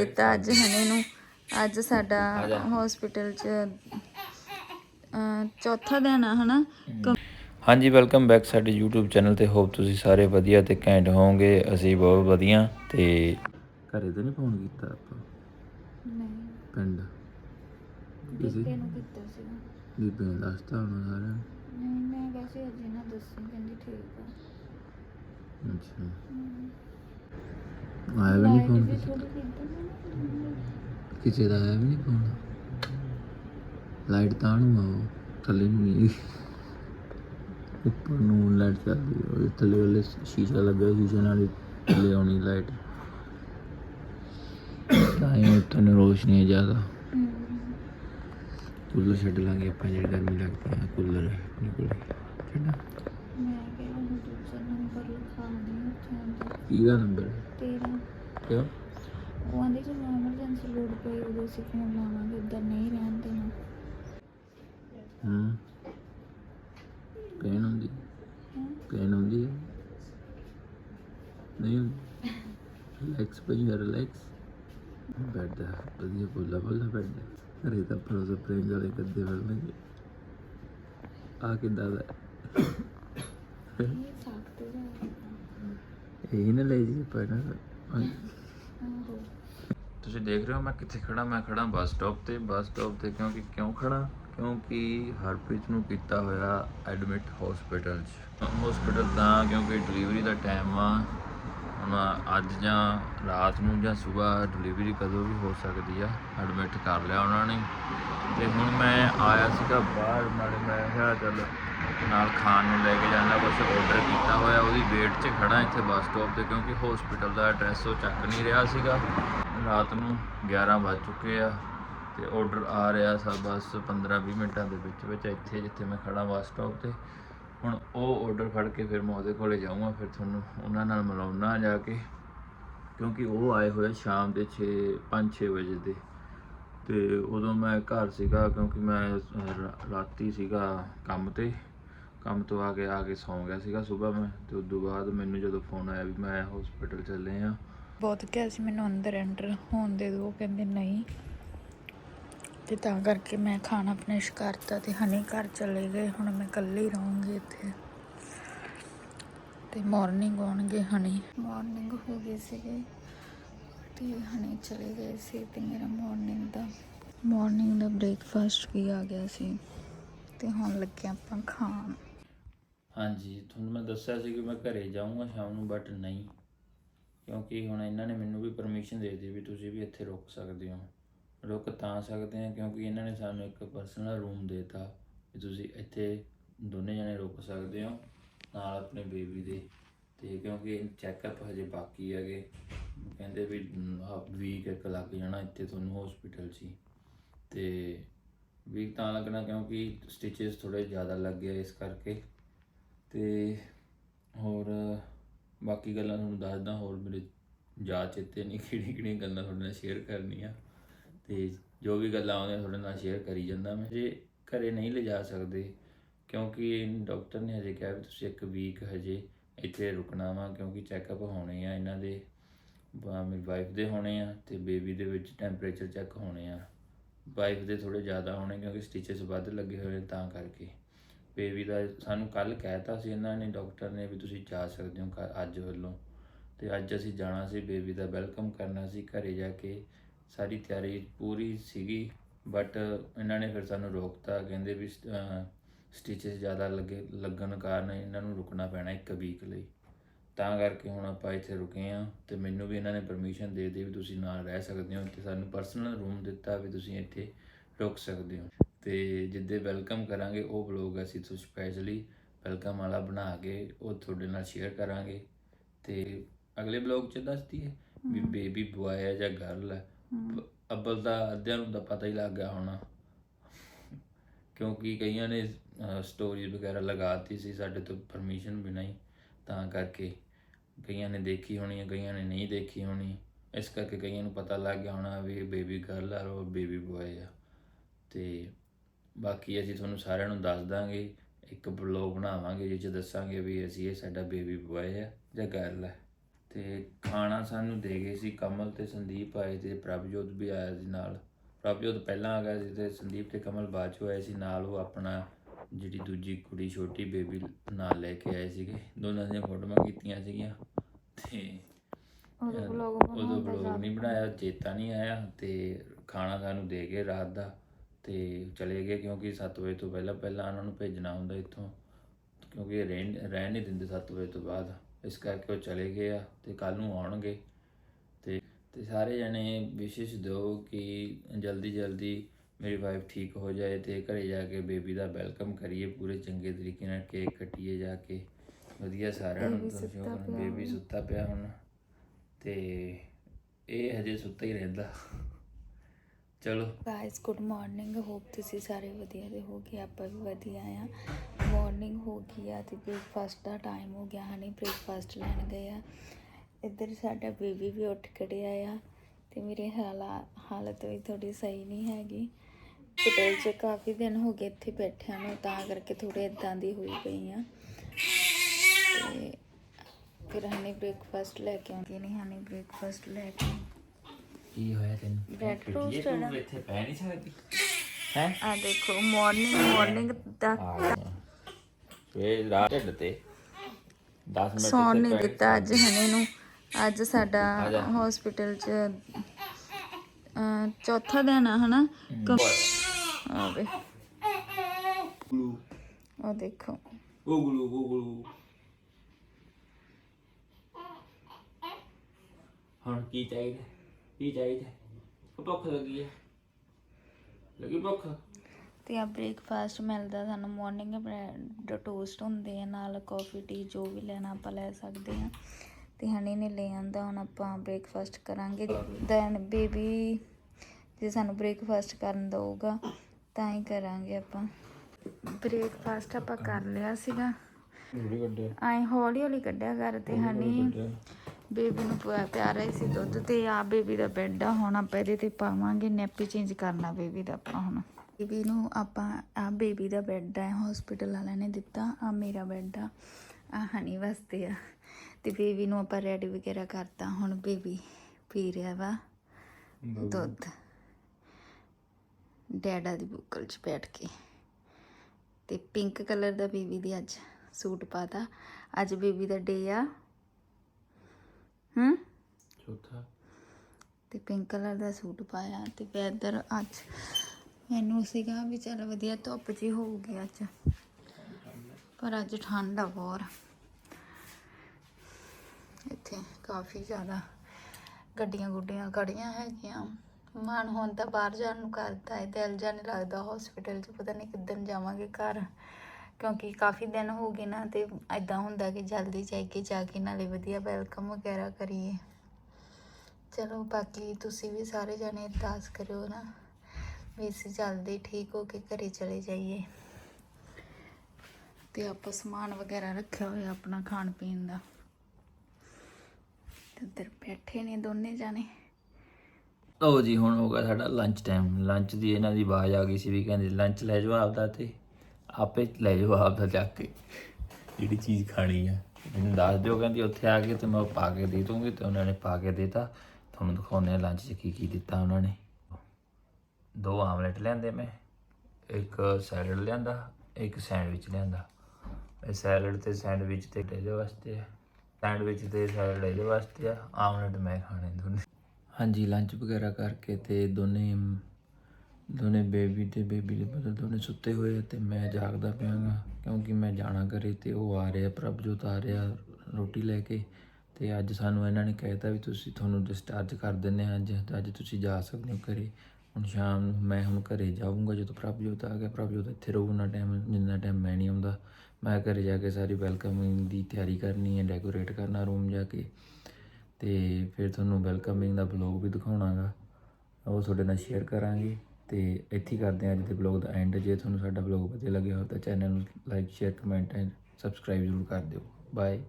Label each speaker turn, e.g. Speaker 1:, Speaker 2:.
Speaker 1: ਦਿੱਤਾ ਅੱਜ ਹਨੇ ਨੂੰ। ਅੱਜ ਸਾਡਾ ਹਸਪੀਟਲ ਚ ਚੌਥਾ ਦਿਨ ਆ ਹਨਾ?
Speaker 2: ਹਾਂਜੀ ਵੈਲਕਮ ਬੈਕ ਸਾਡੇ YouTube ਚੈਨਲ ਤੇ। ਹੋਪ ਤੁਸੀਂ ਸਾਰੇ ਵਧੀਆ ਤੇ ਘੈਂਟ ਹੋਵੋਗੇ। ਅਸੀਂ ਬਹੁਤ ਵਧੀਆ ਤੇ ਘਰੇ ਤੇ ਨਹੀਂ ਫੋਨ ਕੀਤਾ ਆਪਾਂ?
Speaker 1: ਨਹੀਂ।
Speaker 2: ਪਿੰਡ? ਕਿਸੇ
Speaker 1: ਤੈਨੂੰ ਕੀਤਾ ਸੀ
Speaker 2: ਬੀਬੀ ਨੇ ਦੱਸਤਾ ਹੁਣ ਸਾਰਿਆਂ ਨੂੰ?
Speaker 1: ਨਹੀਂ ਮੈਂ ਵੈਸੇ ਅਜੇ ਨਾ ਦੱਸੀ ਕਹਿੰਦੀ ਠੀਕ ਆ।
Speaker 2: ਅੱਛਾ। ਆਇਆ ਵੀ ਨਹੀਂ ਫੋਨ ਕਿਸੇ ਦਾ ਆਇਆ ਵੀ ਨਹੀਂ ਫੋਨ ਲਾਈਟ ਤਾਂ ਨੂੰ ਆਓ ਥੱਲੇ ਨੂੰ ਨਹੀਂ ਉੱਪਰ ਨੂੰ ਲਾਈਟ ਚੱਲਦੀ ਹੈ, ਉਹ ਥੱਲੇ ਵਾਲੇ ਸ਼ੀਸ਼ਾ ਲੱਗਾ ਸ਼ੀਸ਼ੇ ਨਾਲ ਹੀ ਥੱਲੇ ਆਉਣੀ ਲਾਈਟ। ਤਾਂ ਇਹ ਉੱਤੋਂ ਨੂੰ ਰੋਸ਼ਨੀ ਹੈ ਜ਼ਿਆਦਾ। ਕੂਲਰ ਛੱਡ ਲਾਂਗੇ ਆਪਾਂ ਜਿਹੜੀ ਗਰਮੀ ਲੱਗਦੀ ਹੈ ਕੂਲਰ ਹੈ ਆਪਣੇ ਕੋਲ। ਛੱਡਾਂ।
Speaker 1: ਮੈਂ ਕਿਹਾ ਦੂਜਾ ਨੰਬਰ ਲਿਖਾ ਦੇ ਉੱਥੇ ਆਂਦਾ
Speaker 2: ਕਿਹਦਾ ਨੰਬਰ
Speaker 1: ਤੇਰਾ
Speaker 2: ਕਿਉਂ?
Speaker 1: ਉਹ ਆਂਦੇ ਜਦੋਂ ਐਮਰਜੈਂਸੀ ਲੋੜ ਪਈ ਉਦੋਂ ਅਸੀਂ ਫੋਨ ਲਾਵਾਂਗੇ ਉਧਰ ਨਹੀਂ ਰਹਿਣ ਦੇਣਾ।
Speaker 2: ਹੂੰ। ਪੈਨ ਹੁੰਦੀ
Speaker 1: ਹੈਂ?
Speaker 2: ਪੈਨ ਹੁੰਦੀ ਹੈ। ਨਹੀਂ ਰਿਲੈਕਸ ਪਈ ਹੈ ਰਿਲੈਕਸ ਬੈੱਡ ਹੈ ਵਧੀਆ ਬੋਲਾ ਬੋਲਾ ਬੈੱਡ ਹੈ ਘਰੇ ਤਾਂ ਪਰ ਉਹ ਪ੍ਰੇਮ ਵਾਲੇ ਗੱਦੇ ਵਰਨਗੇ ਆ ਕਿੱਦਾਂ ਦਾ।
Speaker 1: ਇਹ ਸਾਖਤ ਜਾ।
Speaker 2: ਇਹ ਨਾ ਲੈ ਜੀ ਪੈਣਾ
Speaker 1: ਆਹੋ
Speaker 2: ਤੁਸੀਂ ਦੇਖ ਰਹੇ ਹੋ ਮੈਂ ਕਿੱਥੇ ਖੜਾ ਮੈਂ ਖੜਾ ਬੱਸ ਸਟਾਪ ਤੇ, ਬੱਸ ਸਟਾਪ ਤੇ ਕਿਉਂਕਿ ਕਿਉਂ ਖੜਾ ਕਿਉਂਕਿ ਹਰਪ੍ਰੀਤ ਨੂੰ ਕੀਤਾ ਹੋਇਆ ਐਡਮਿਟ ਹਸਪੀਟਲ 'ਚ। ਹਸਪੀਟਲ ਤਾਂ ਕਿਉਂਕਿ ਡਿਲੀਵਰੀ ਦਾ ਟਾਈਮ ਆ, ਹੁਣ ਅੱਜ ਜਾਂ ਰਾਤ ਨੂੰ ਜਾਂ ਸਵੇਰ ਡਿਲੀਵਰੀ ਕਦੋਂ ਵੀ ਹੋ ਸਕਦੀ ਆ ਐਡਮਿਟ ਕਰ ਲਿਆ ਉਹਨਾਂ ਨੇ। ਤੇ ਹੁਣ ਮੈਂ ਆਇਆ ਸੀਗਾ ਬਾਹਰ ਮਾੜੇ ਮੈਂ ਕਿਹਾ ਚੱਲ ਨਾਲ ਖਾਣ ਨੂੰ ਲੈ ਕੇ ਜਾਂਦਾ ਕੁਛ ਆਰਡਰ ਕੀਤਾ ਹੋਇਆ, ਉਹਦੀ ਵੇਟ 'ਚ ਖੜਾ ਇੱਥੇ ਬੱਸ ਸਟਾਪ ਤੇ ਕਿਉਂਕਿ ਹਸਪੀਟਲ ਦਾ ਐਡਰੈਸ ਉਹ ਚੱਕ ਨਹੀਂ ਰਿਹਾ ਸੀਗਾ। ਰਾਤ ਨੂੰ 11 ਵੱਜ ਚੁੱਕੇ ਆ ਤੇ ਆਰਡਰ ਆ ਰਿਹਾ ਸਾ ਬਸ 15-20 ਮਿੰਟਾਂ ਦੇ ਵਿੱਚ ਵਿੱਚ ਇੱਥੇ ਜਿੱਥੇ ਮੈਂ ਖੜਾ ਬੱਸ ਸਟਾਪ ਤੇ। ਹੁਣ ਉਹ ਆਰਡਰ ਫੜ ਕੇ ਫਿਰ ਮੈਂ ਉਹਦੇ ਕੋਲੇ ਜਾਊਂਗਾ, ਫਿਰ ਤੁਹਾਨੂੰ ਉਹਨਾਂ ਨਾਲ ਮਿਲਾਉਣਾ ਜਾ ਕੇ। ਕਿਉਂਕਿ ਉਹ ਆਏ ਹੋਏ ਸ਼ਾਮ ਦੇ 6 5-6 ਵਜੇ ਦੇ। ਤੇ ਉਦੋਂ ਮੈਂ ਘਰ ਸੀਗਾ ਕਿਉਂਕਿ ਮੈਂ ਰਾਤੀ ਸੀਗਾ ਕੰਮ ਤੇ। ਕੰਮ ਤੋਂ ਆ ਕੇ ਆ ਕੇ ਸੌਂ ਗਿਆ ਸੀਗਾ ਸਵੇਰ ਮੈਂ ਤੇ ਉਸ ਤੋਂ ਬਾਅਦ ਮੈਨੂੰ ਜਦੋਂ ਫੋਨ ਆਇਆ ਵੀ ਮੈਂ ਹਸਪੀਟਲ ਚੱਲੇ ਆ।
Speaker 1: ਬਹੁਤ ਕਿਹਾ ਸੀ ਮੈਨੂੰ ਅੰਦਰ ਐਂਟਰ ਹੋਣ ਦੇ ਦਿਓ ਕਹਿੰਦੇ ਨਹੀਂ। ਤੇ ਤਾਂ ਕਰਕੇ ਮੈਂ ਖਾਣਾ ਫਿਨਿਸ਼ ਕਰਤਾ ਤੇ ਹਨੀ ਘਰ ਚਲੇ ਗਏ ਹੁਣ ਮੈਂ ਇਕੱਲੀ ਰਹੂੰਗੀ ਇੱਥੇ। ਤੇ ਮਾਰਨਿੰਗ ਆਉਣਗੇ ਹਨੀ। ਮਾਰਨਿੰਗ ਹੋ ਗਈ ਸੀਗੇ ਤੇ ਹਨੀ ਚਲੇ ਗਏ ਸੀ ਤੇ ਮੇਰਾ ਮਾਰਨਿੰਗ ਦਾ ਮਾਰਨਿੰਗ ਦਾ ਬ੍ਰੇਕਫਾਸਟ ਵੀ ਆ ਗਿਆ ਸੀ। ਤੇ ਹੁਣ ਲੱਗੇ ਆਪਾਂ ਖਾਣ।
Speaker 2: ਹਾਂਜੀ, ਤੁਹਾਨੂੰ ਮੈਂ ਦੱਸਿਆ ਸੀ ਕਿ ਮੈਂ ਘਰੇ ਜਾਊਂਗਾ ਸ਼ਾਮ ਨੂੰ ਬਟ ਨਹੀਂ। ਕਿਉਂਕਿ ਹੁਣ ਇਹਨਾਂ ਨੇ ਮੈਨੂੰ ਵੀ ਪਰਮਿਸ਼ਨ ਦੇ ਦਿੱਤੀ ਵੀ ਤੁਸੀਂ ਵੀ ਇੱਥੇ ਰੁਕ ਸਕਦੇ ਹੋ। ਰੁਕ ਤਾਂ ਸਕਦੇ ਆ, ਕਿਉਂਕਿ ਇਹਨਾਂ ਨੇ ਸਾਨੂੰ ਇੱਕ ਪਰਸਨਲ ਰੂਮ ਦੇਤਾ ਵੀ ਤੁਸੀਂ ਇੱਥੇ ਦੋਨੇ ਜਣੇ ਰੁਕ ਸਕਦੇ ਹੋ, ਨਾਲ ਆਪਣੇ ਬੇਬੀ ਦੇ। ਤੇ ਕਿਉਂਕਿ ਚੈੱਕਅਪ ਹਜੇ ਬਾਕੀ ਹੈਗੇ। ਕਹਿੰਦੇ ਵੀ ਆਪ ਵੀਕ ਇੱਕ ਲੱਗ ਜਾਣਾ ਇੱਥੇ ਤੁਹਾਨੂੰ ਹਸਪੀਟਲ 'ਚ ਹੀ। ਤੇ ਵੀਕ ਤਾਂ ਲੱਗਣਾ ਕਿਉਂਕਿ ਸਟਿਚਸ ਥੋੜੇ ਜ਼ਿਆਦਾ ਲੱਗ ਗਏ ਇਸ ਕਰਕੇ। ਤੇ ਹੋਰ ਬਾਕੀ ਗੱਲਾਂ ਤੁਹਾਨੂੰ ਦੱਸਦਾ, ਹੋਰ ਮੇਰੇ ਯਾਦ ਚੇਤੇ ਨਹੀਂ ਕਿਹੜੀ ਕਿਹੜੀਆਂ ਗੱਲਾਂ ਤੁਹਾਡੇ ਨਾਲ ਸ਼ੇਅਰ ਕਰਨੀਆਂ। ਤੇ ਜੋ ਵੀ ਗੱਲਾਂ ਆਉਂਦੀਆਂ ਤੁਹਾਡੇ ਨਾਲ ਸ਼ੇਅਰ ਕਰੀ ਜਾਂਦਾ ਮੈਂ। ਜੇ ਘਰੇ ਨਹੀਂ ਲਿਜਾ ਸਕਦੇ, ਕਿਉਂਕਿ ਡਾਕਟਰ ਨੇ ਹਜੇ ਕਿਹਾ ਵੀ ਤੁਸੀਂ ਇੱਕ ਵੀਕ ਹਜੇ ਇੱਥੇ ਰੁਕਣਾ ਵਾ, ਕਿਉਂਕਿ ਚੈੱਕਅਪ ਹੋਣੇ ਆ ਇਹਨਾਂ ਦੇ। ਮੇਰੀ ਵਾਈਫ ਦੇ ਹੋਣੇ ਆ ਤੇ ਬੇਬੀ ਦੇ ਵਿੱਚ ਟੈਂਪਰੇਚਰ ਚੈੱਕ ਹੋਣੇ ਆ। ਵਾਈਫ ਦੇ ਥੋੜੇ ਜ਼ਿਆਦਾ ਹੋਣੇ ਕਿਉਂਕਿ ਸਟਿਚਸ ਵੱਧ ਲੱਗੇ ਹੋਏ ਨੇ ਤਾਂ ਕਰਕੇ। ਬੇਬੀ ਦਾ ਸਾਨੂੰ ਕੱਲ ਕਹਿਤਾ ਸੀ ਇਹਨਾਂ ਨੇ, ਡਾਕਟਰ ਨੇ ਵੀ ਤੁਸੀਂ ਜਾ ਸਕਦੇ ਹੋ ਕੱਲ੍ਹ- ਅੱਜ ਵੱਲੋਂ। ਤੇ ਅੱਜ ਅਸੀਂ ਜਾਣਾ ਸੀ, ਬੇਬੀ ਦਾ ਵੈਲਕਮ ਕਰਨਾ ਸੀ, ਘਰੇ ਜਾ ਕੇ ਸਾਰੀ ਤਿਆਰੀ ਪੂਰੀ ਸੀਗੀ। ਬਟ ਇਹਨਾਂ ਨੇ ਫਿਰ ਸਾਨੂੰ ਰੋਕਤਾ, ਕਹਿੰਦੇ ਵੀ ਸਟਿਚਸ ਜ਼ਿਆਦਾ ਲੱਗੇ, ਲੱਗਣ ਕਾਰਨ ਇਹਨਾਂ ਨੂੰ ਰੁਕਣਾ ਪੈਣਾ ਇੱਕ ਵੀਕ ਲਈ। ਤਾਂ ਕਰਕੇ ਹੁਣ ਆਪਾਂ ਇੱਥੇ ਰੁਕੇ ਆ ਤੇ ਮੈਨੂੰ ਵੀ ਇਹਨਾਂ ਨੇ ਪਰਮਿਸ਼ਨ ਦੇ ਦਿੱਤੀ ਵੀ ਤੁਸੀਂ ਨਾਲ ਰਹਿ ਸਕਦੇ ਹੋ। ਤੇ ਸਾਨੂੰ ਪਰਸਨਲ ਰੂਮ ਦਿੱਤਾ ਵੀ ਤੁਸੀਂ ਇੱਥੇ ਰੁਕ ਸਕਦੇ ਹੋ। ਤੇ ਜਿੱਦੇ ਵੈਲਕਮ ਕਰਾਂਗੇ ਉਹ ਵਲੋਗ ਅਸੀਂ ਤੋਂ ਸਪੈਸ਼ਲੀ ਵੈਲਕਮ ਵਾਲਾ ਬਣਾ ਕੇ ਉਹ ਤੁਹਾਡੇ ਨਾਲ ਸ਼ੇਅਰ ਕਰਾਂਗੇ। ਤੇ ਅਗਲੇ ਵਲੋਗ 'ਚ ਦੱਸਦੀ ਹੈ ਵੀ ਬੇਬੀ ਬੁਆਏ ਹੈ ਜਾਂ ਗਰਲ ਹੈ। ਅੱਬਲ ਦਾ ਅੱਧਿਆਂ ਨੂੰ ਤਾਂ ਪਤਾ ਹੀ ਲੱਗ ਗਿਆ ਹੋਣਾ। ਕਿਉਂਕਿ ਕਈਆਂ ਨੇ ਸਟੋਰੀਜ਼ ਵਗੈਰਾ ਲਗਾਤੀ ਸੀ ਸਾਡੇ ਤੋਂ ਪਰਮਿਸ਼ਨ ਬਿਨਾਂ ਹੀ ਤਾਂ ਕਰਕੇ। ਕਈਆਂ ਨੇ ਦੇਖੀ ਹੋਣੀ ਹੈ ਕਈਆਂ ਨੇ ਨਹੀਂ ਦੇਖੀ ਹੋਣੀ। ਇਸ ਕਰਕੇ ਕਈਆਂ ਨੂੰ ਪਤਾ ਲੱਗ ਗਿਆ ਹੋਣਾ ਵੀ ਬੇਬੀ ਗਰਲ ਆ ਉਹ ਬੇਬੀ ਬੁਆਏ ਆ ਤੇ ਬਾਕੀ ਅਸੀਂ ਤੁਹਾਨੂੰ ਸਾਰਿਆਂ ਨੂੰ ਦੱਸ ਦਾਂਗੇ ਇੱਕ ਬਲੌਗ ਬਣਾਵਾਂਗੇ ਜਿਸ 'ਚ ਦੱਸਾਂਗੇ ਵੀ ਅਸੀਂ ਇਹ ਸਾਡਾ ਬੇਬੀ ਬੁਆਏ ਆ ਜਾਂ ਗਰਲ ਹੈ ਤੇ ਖਾਣਾ ਸਾਨੂੰ ਦੇ ਗਏ ਸੀ ਕਮਲ ਤੇ ਸੰਦੀਪ ਆਏ ਤੇ ਪ੍ਰਭਜੋਤ ਵੀ ਆਇਆ ਸੀ ਨਾਲ। ਪ੍ਰਭਜੋਤ ਪਹਿਲਾਂ ਆ ਗਿਆ ਸੀ ਤੇ ਸੰਦੀਪ ਤੇ ਕਮਲ ਬਾਅਦ ਚ ਆਏ ਸੀ ਨਾਲ ਉਹ ਆਪਣਾ ਜਿਹੜੀ ਦੂਜੀ ਕੁੜੀ ਛੋਟੀ ਬੇਬੀ ਨਾਲ ਲੈ ਕੇ ਆਏ ਸੀਗੇ। ਦੋਨਾਂ ਦੀਆਂ ਫੋਟੋਆਂ ਕੀਤੀਆਂ ਸੀਗੀਆਂ। ਤੇ
Speaker 1: ਉਦੋਂ ਵਲੌਗ
Speaker 2: ਨਹੀਂ ਬਣਾਇਆ ਚੇਤਾ ਨਹੀਂ ਆਇਆ ਤੇ ਖਾਣਾ ਸਾਨੂੰ ਦੇ ਗਏ ਰਾਤ ਦਾ। ਤੇ ਚਲੇ ਗਏ ਕਿਉਂਕਿ 7 ਵਜੇ ਤੋਂ ਪਹਿਲਾਂ ਪਹਿਲਾਂ ਉਹਨਾਂ ਨੂੰ ਭੇਜਣਾ ਹੁੰਦਾ ਇੱਥੋਂ। ਕਿਉਂਕਿ ਇਹ ਰਹਿਣ ਰਹਿਣ ਨਹੀਂ ਦਿੰਦੇ 7 ਵਜੇ ਤੋਂ ਬਾਅਦ। ਇਸ ਕਰਕੇ ਉਹ ਚਲੇ ਗਏ ਆ ਤੇ ਕੱਲ ਨੂੰ ਆਉਣਗੇ। ਤੇ ਤੇ ਸਾਰੇ ਜਣੇ ਵਿਸ਼ੇਸ਼ ਦਿਓ ਕਿ ਜਲਦੀ ਜਲਦੀ ਮੇਰੀ ਵਾਈਫ ਠੀਕ ਹੋ ਜਾਏ ਤੇ ਘਰੇ ਜਾ ਕੇ ਬੇਬੀ ਦਾ ਵੈਲਕਮ ਕਰੀਏ ਪੂਰੇ ਚੰਗੇ ਤਰੀਕੇ ਨਾਲ ਕੇਕ ਕੱਟੀਏ ਜਾ ਕੇ। ਵਧੀਆ ਸਾਰਿਆਂ ਨੂੰ ਬੇਬੀ। ਸੁੱਤਾ ਪਿਆ ਹੁਣ। ਤੇ ਇਹ ਹਜੇ ਸੁੱਤਾ ਹੀ ਰਹਿੰਦਾ। ਚਲੋ।
Speaker 1: ਗਾਇਸ ਗੁੱਡ ਮਾਰਨਿੰਗ ਹੋਪ ਤੁਸੀਂ ਸਾਰੇ ਵਧੀਆ ਦੇ ਹੋਗੇ, ਆਪਾਂ ਵੀ ਵਧੀਆ ਆ। ਮਾਰਨਿੰਗ ਹੋ ਗਈ ਆ ਤੇ ਬ੍ਰੇਕਫਾਸਟ ਦਾ ਟਾਈਮ ਹੋ ਗਿਆ ਹਨੀ ਬ੍ਰੇਕਫਾਸਟ ਲੈਣ ਗਏ ਆ। ਇੱਧਰ ਸਾਡਾ ਬੇਬੀ ਵੀ ਉੱਠ ਖੜਿਆ ਆ ਤੇ ਮੇਰੇ ਹਾਲਾ, ਹਾਲਤ ਵੀ ਥੋੜੀ ਸਹੀ ਨਹੀਂ ਹੈਗੀ। ਹੋਟਲ 'ਚ ਕਾਫੀ ਦਿਨ ਹੋ ਗਏ ਇੱਥੇ ਬੈਠਿਆਂ ਨੂੰ, ਤਾਂ ਕਰਕੇ ਥੋੜੇ ਇਦਾਂ ਦੀ ਹੋਈ ਪਈ ਆ। ਤੇ ਫਿਰ ਹਨੀ ਬ੍ਰੇਕਫਾਸਟ ਲੈ ਕੇ ਆਉਂਦੀ ਨਹੀਂ ਹਨੀ ਬ੍ਰੇਕਫਾਸਟ ਲੈ ਕੇ
Speaker 2: ਕੀ ਹੋਇਆ ਤੈਨੂੰ?
Speaker 1: Bread
Speaker 2: ਇਹ
Speaker 1: toast
Speaker 2: ਤੂੰ
Speaker 1: ਹੈ ਨਾ?
Speaker 2: ਇੱਥੇ ਪੈ ਨਹੀਂ ਸਕਦੀ। ਹੈ?
Speaker 1: ਆ ਦੇਖੋ ਮਾਰਨਿੰਗ ਮਾਰਨਿੰਗ ਦਾ
Speaker 2: ਫੇਰ ਰਾਤ ਢਿੱਡ ਤੇ। 10 ਮਿੰਟ
Speaker 1: ਸੌਣ
Speaker 2: ਇੱਥੇ
Speaker 1: ਨਹੀਂ
Speaker 2: ਪੈ ਕੇ
Speaker 1: ਦਿੱਤਾ ਅੱਜ ਹਨੇ ਨੂੰ। ਅੱਜ ਸਾਡਾ
Speaker 2: ਆ ਜਾ।
Speaker 1: ਹਸਪੀਟਲ ਚ ਅਹ, ਚੌਥਾ ਦਿਨ ਆ ਹਨਾ। ਆਵੇ ਉਹ ਦੇਖੋ
Speaker 2: ਉਹ ਗਲੂ ਉਹ ਗਲੂ ਹੁਣ ਕੀ ਚਾਹੀਦਾ? ਕੀ ਚਾਹੀਦਾ? ਉਹ ਭੁੱਖ ਲੱਗੀ ਹੈ ਲੱਗੀ ਭੁੱਖ?
Speaker 1: ਤੇ ਆ ਬ੍ਰੇਕਫਾਸਟ ਮਿਲਦਾ ਸਾਨੂੰ ਮਾਰਨਿੰਗ ਬ੍ਰੈਡ ਟੋਸਟ ਹੁੰਦੇ ਆ ਨਾਲ ਕਾਫੀ ਟੀ ਜੋ ਵੀ ਲੈਣਾ ਆਪਾਂ ਲੈ ਸਕਦੇ ਆ। ਤੇ ਹਨੀ ਨੇ ਲੈ ਆਂਦਾ ਹੁਣ ਆਪਾਂ ਬ੍ਰੇਕਫਾਸਟ ਕਰਾਂਗੇ। ਦੈਨ ਬੇਬੀ ਜੇ ਸਾਨੂੰ ਬ੍ਰੇਕਫਾਸਟ ਕਰਨ ਦਊਗਾ ਤਾਂ ਹੀ ਕਰਾਂਗੇ ਆਪਾਂ। ਬ੍ਰੇਕਫਾਸਟ ਆਪਾਂ ਕਰ ਲਿਆ ਸੀਗਾ।
Speaker 2: ਕੱਢਿਆ।
Speaker 1: ਆਏ ਹੌਲੀ ਹੌਲੀ ਕੱਢਿਆ ਕਰਦੇ ਹਨੀ ਬੇਬੀ ਨੂੰ ਪਿਆ ਪਿਆਰਾ ਹੀ ਸੀ ਦੁੱਧ ਤੇ ਆ ਬੇਬੀ ਦਾ ਬੈੱਡ ਆ ਹੁਣ ਆਪਾਂ ਇਹਦੇ ਤੇ ਪਾਵਾਂਗੇ ਨੈਪੀ ਚੇਂਜ ਕਰਨਾ ਬੇਬੀ ਦਾ ਆਪਣਾ ਹੁਣ। ਬੇਬੀ ਨੂੰ ਆਪਾਂ ਆ ਬੇਬੀ ਦਾ ਬੈੱਡ ਆ ਹਸਪੀਟਲ ਵਾਲਿਆਂ ਨੇ ਦਿੱਤਾ ਆ ਮੇਰਾ ਬੈੱਡ ਆ ਆ ਹਨੀ ਵਾਸਤੇ ਆ। ਤੇ ਬੇਬੀ ਨੂੰ ਆਪਾਂ ਰੈਡੀ ਵਗੈਰਾ ਕਰਤਾ ਹੁਣ ਬੇਬੀ ਪੀ ਰਿਹਾ ਵਾ ਦੁੱਧ। ਡੈਡਾ ਦੀ ਬੁੱਕਲ 'ਚ ਬੈਠ ਕੇ। ਤੇ ਪਿੰਕ ਕਲਰ ਦਾ ਬੇਬੀ ਦੀ ਅੱਜ ਸੂਟ ਪਾਤਾ। ਅੱਜ ਬੇਬੀ ਦਾ ਡੇ ਆ ਹੂੰ?
Speaker 2: ਚੌਥਾ
Speaker 1: ਤੇ ਪਿੰਕ ਕਲਰ ਦਾ ਸੂਟ ਪਾਇਆ ਤੇ ਵੈਦਰ ਅੱਜ ਮੈਨੂੰ ਸੀਗਾ ਵੀ ਚਲ ਵਧੀਆ ਧੁੱਪ ਜੀ ਹੋਊਗੀ ਅੱਜ। ਪਰ ਅੱਜ ਠੰਡ ਆ ਬਹੁਤ। ਇੱਥੇ ਕਾਫੀ ਜ਼ਿਆਦਾ ਗੱਡੀਆਂ ਗੁੱਡੀਆਂ ਖੜੀਆਂ ਹੈਗੀਆਂ। ਮਨ ਹੁਣ ਤਾਂ ਬਾਹਰ ਜਾਣ ਨੂੰ ਕਰਦਾ ਹੈ ਦਿਲ ਜਾ ਨਹੀਂ ਲੱਗਦਾ ਹਸਪੀਟਲ 'ਚ ਪਤਾ ਨਹੀਂ ਕਿੱਦਣ ਜਾਵਾਂਗੇ ਘਰ। ਕਿਉਂਕਿ ਕਾਫੀ ਦਿਨ ਹੋ ਗਏ ਨਾ ਤੇ ਐਦਾਂ ਹੁੰਦਾ ਕਿ ਜਲਦੀ ਜਾਈਏ ਜਾ ਕੇ ਨਾਲੇ ਵਧੀਆ ਵੈਲਕਮ ਵਗੈਰਾ ਕਰੀਏ। ਚਲੋ ਬਾਕੀ ਤੁਸੀਂ ਵੀ ਸਾਰੇ ਜਾਣੇ ਅਰਦਾਸ ਕਰਿਓ ਨਾ ਵੀ ਅਸੀਂ ਜਲਦੀ ਠੀਕ ਹੋ ਕੇ ਘਰੇ ਚਲੇ ਜਾਈਏ। ਤੇ ਆਪਾਂ ਸਮਾਨ ਵਗੈਰਾ ਰੱਖਿਆ ਹੋਇਆ ਆਪਣਾ ਖਾਣ ਪੀਣ ਦਾ। ਤੇ ਉੱਧਰ ਬੈਠੇ ਨੇ ਦੋਨੇ ਜਾਣੇ।
Speaker 2: ਲਓ ਜੀ, ਹੁਣ ਹੋ ਗਿਆ ਸਾਡਾ ਲੰਚ ਟਾਈਮ ਲੰਚ ਦੀ ਇਹਨਾਂ ਦੀ ਆਵਾਜ਼ ਆ ਗਈ ਸੀ ਵੀ ਕਹਿੰਦੇ ਲੰਚ ਲੈ ਜਾਓ ਆਪਦਾ ਤੇ ਆਪੇ ਲੈ ਜਾਓ ਆਪ ਆਪਦਾ ਚੱਕ ਕੇ। ਜਿਹੜੀ ਚੀਜ਼ ਖਾਣੀ ਆ। ਮੈਨੂੰ ਦੱਸ ਦਿਓ, ਕਹਿੰਦੀ ਉੱਥੇ ਆ ਕੇ ਤੇ ਮੈਂ ਪਾ ਕੇ ਦੇ ਦੂੰਗੀ ਤੇ ਉਹਨਾਂ ਨੇ ਪਾ ਕੇ ਦੇਤਾ। ਤੁਹਾਨੂੰ ਦਿਖਾਉਂਦੇ ਆ ਲੰਚ 'ਚ ਕੀ ਕੀ ਦਿੱਤਾ ਉਹਨਾਂ ਨੇ। ਦੋ ਆਮਲੇਟ ਲਿਆਂਦੇ ਮੈਂ, ਇੱਕ ਸੈਲਡ ਲਿਆਂਦਾ, ਇੱਕ ਸੈਂਡਵਿਚ ਲਿਆਂਦਾ। ਇਹ ਸੈਲਡ ਤੇ ਸੈਂਡਵਿਚ ਤੇ ਇਹਦੇ ਵਾਸਤੇ ਆ। ਸੈਂਡਵਿਚ ਤੇ ਸੈਲਡ ਇਹਦੇ ਵਾਸਤੇ ਆ। ਆਮਲੇਟ ਮੈਂ ਖਾਣੇ ਦੋਨੇ। ਹਾਂਜੀ ਲੰਚ ਵਗੈਰਾ ਕਰਕੇ ਤੇ ਦੋਨੇ ਦੋਨੇ ਬੇਬੀ ਤੇ ਬੇਬੀ ਦੇ ਬਦਲ ਦੋਨੇ ਸੁੱਤੇ ਹੋਏ ਆ ਤੇ ਮੈਂ ਜਾਗਦਾ ਪਿਆ ਗਾ ਕਿਉਂਕਿ ਮੈਂ ਜਾਣਾ ਘਰੇ ਤੇ ਉਹ ਆ ਰਿਹਾ ਪ੍ਰਭਜੋਤ ਆ ਰਿਹਾ ਰੋਟੀ ਲੈ ਕੇ ਤੇ ਅੱਜ ਸਾਨੂੰ ਇਹਨਾਂ ਨੇ ਕਹਿਤਾ ਵੀ ਤੁਸੀਂ ਤੁਹਾਨੂੰ ਡਿਸਚਾਰਜ ਕਰ ਦਿੰਨੇ ਆ ਅੱਜ, ਤੇ ਅੱਜ ਤੁਸੀਂ ਜਾ ਸਕਦੇ ਹੋ ਘਰੇ। ਹੁਣ ਸ਼ਾਮ ਨੂੰ ਮੈਂ ਹੁਣ ਘਰੇ ਜਾਊਂਗਾ ਜਦੋਂ ਪ੍ਰਭਜੋਤ ਆ ਗਿਆ ਪ੍ਰਭਜੋਤ ਇੱਥੇ ਰਹੂ ਨਾ ਟਾਈਮ ਜਿੰਨਾ ਟਾਈਮ ਮੈਂ ਨਹੀਂ ਆਉਂਦਾ। ਮੈਂ ਘਰੇ ਜਾ ਕੇ ਸਾਰੀ ਵੈਲਕਮਿੰਗ ਦੀ ਤਿਆਰੀ ਕਰਨੀ ਹੈ ਡੈਕੋਰੇਟ ਕਰਨਾ ਰੂਮ ਜਾ ਕੇ, ਤੇ ਫਿਰ ਤੁਹਾਨੂੰ ਵੈਲਕਮਿੰਗ ਦਾ ਬਲੌਗ ਵੀ ਦਿਖਾਉਣਾਗਾ। ਉਹ ਤੁਹਾਡੇ ਨਾਲ ਸ਼ੇਅਰ ਕਰਾਂਗੇ। ਤੇ ਇੱਥੇ ਹੀ ਕਰਦੇ ਹਾਂ ਅੱਜ ਦੇ ਬਲੌਗ ਦਾ ਐਂਡ ਜੇ ਤੁਹਾਨੂੰ ਸਾਡਾ ਬਲੌਗ ਵਧੀਆ ਲੱਗਿਆ ਹੋਵੇ ਤਾਂ ਚੈਨਲ ਨੂੰ like share comment and subscribe ਜ਼ਰੂਰ ਕਰ ਦਿਓ। ਬਾਏ